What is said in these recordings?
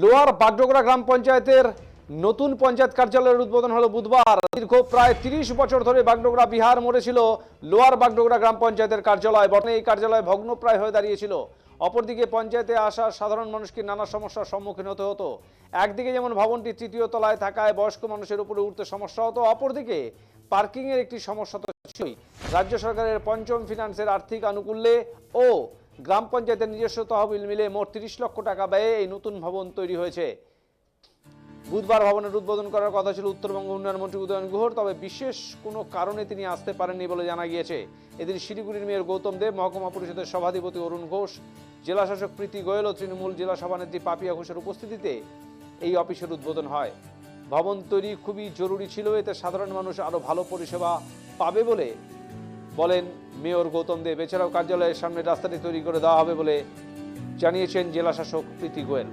Lower Bagdogra গ্রাম পঞ্চায়েতের নতুন পঞ্চায়েত কার্যালয়ের উদ্বোধন হলো বুধবার। দীর্ঘ প্রায় তিরিশ বছর ধরে বাগডোগরা বিহার মোড়ে ছিল লোয়ার বাগডোগরা গ্রাম পঞ্চায়েতের কার্যালয়। বর্তমানে এই কার্যালয় ভগ্নপ্রায় হয়ে দাঁড়িয়েছিল। অপরদিকে পঞ্চায়েতে আসা সাধারণ মানুষকে নানা সমস্যার সম্মুখীন হতে হতো। একদিকে যেমন ভবনটি তৃতীয় তলায় থাকায় বয়স্ক মানুষের উপরে উঠতে সমস্যা হতো, অপরদিকে পার্কিংয়ের একটি সমস্যা তো রাজ্য সরকারের পঞ্চম ফিনান্সের আর্থিক আনুকূল্যে ও গ্রাম পঞ্চায়েতের নিজস্ব তহবিল মিলে মোট তিরিশ লক্ষ টাকা ব্যয়ে এই নতুন ভবন তৈরি হয়েছে। বুধবার ভবনের উদ্বোধন করার কথা ছিল উত্তরবঙ্গ উন্নয়ন মন্ত্রী উদয়ন গুহর, তবে বিশেষ কোনো কারণে তিনি আসতে পারেননি বলে জানা গিয়েছে। এদিন শিলিগুড়ির মেয়র গৌতম দেব, মহকুমা পরিষদের সভাধিপতি অরুণ ঘোষ, জেলাশাসক প্রীতি গোয়েল ও তৃণমূল জেলা সভানেত্রী পাপিয়া ঘোষের উপস্থিতিতে এই অফিসের উদ্বোধন হয়। ভবন তৈরি খুবই জরুরি ছিল, এতে সাধারণ মানুষ আরও ভালো পরিষেবা পাবে বলে বলেন মেয়র গৌতম দেব। এছাড়াও কার্যালয়ের সামনে রাস্তাটি তৈরি করে দেওয়া হবে বলে জানিয়েছেন জেলা শাসক প্রীতি গোয়েল।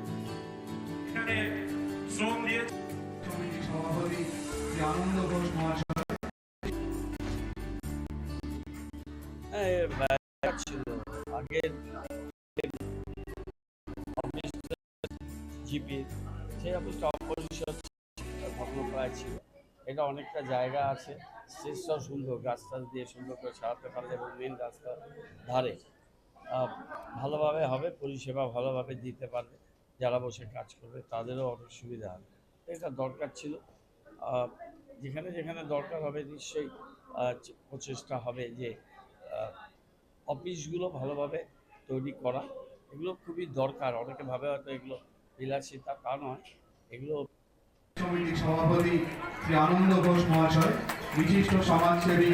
হ্যাঁ, অফিসটা সেই অফিসটা ছিল। এটা অনেকটা জায়গা আছে। স্টেজটাও সুন্দর, গাছ টাছ দিয়ে সুন্দর করে সারাতে পারলে এবং মেন রাস্তার ধারে। ভালোভাবে হবে, পরিষেবা ভালোভাবে দিতে পারবে, যারা বসে কাজ করবে তাদেরও অনেক সুবিধা হবে। এটা দরকার ছিল। যেখানে যেখানে দরকার হবে নিশ্চয়ই প্রচেষ্টা হবে যে অফিসগুলো ভালোভাবে তৈরি করা। এগুলো খুবই দরকার। অনেকে ভাবে হয়তো এগুলো বিলাসিতা তা নয়। এগুলো কমিটি সভাপতি শ্রী আনন্দ ঘোষ মহাশয় বিশিষ্ট সমাজসেবী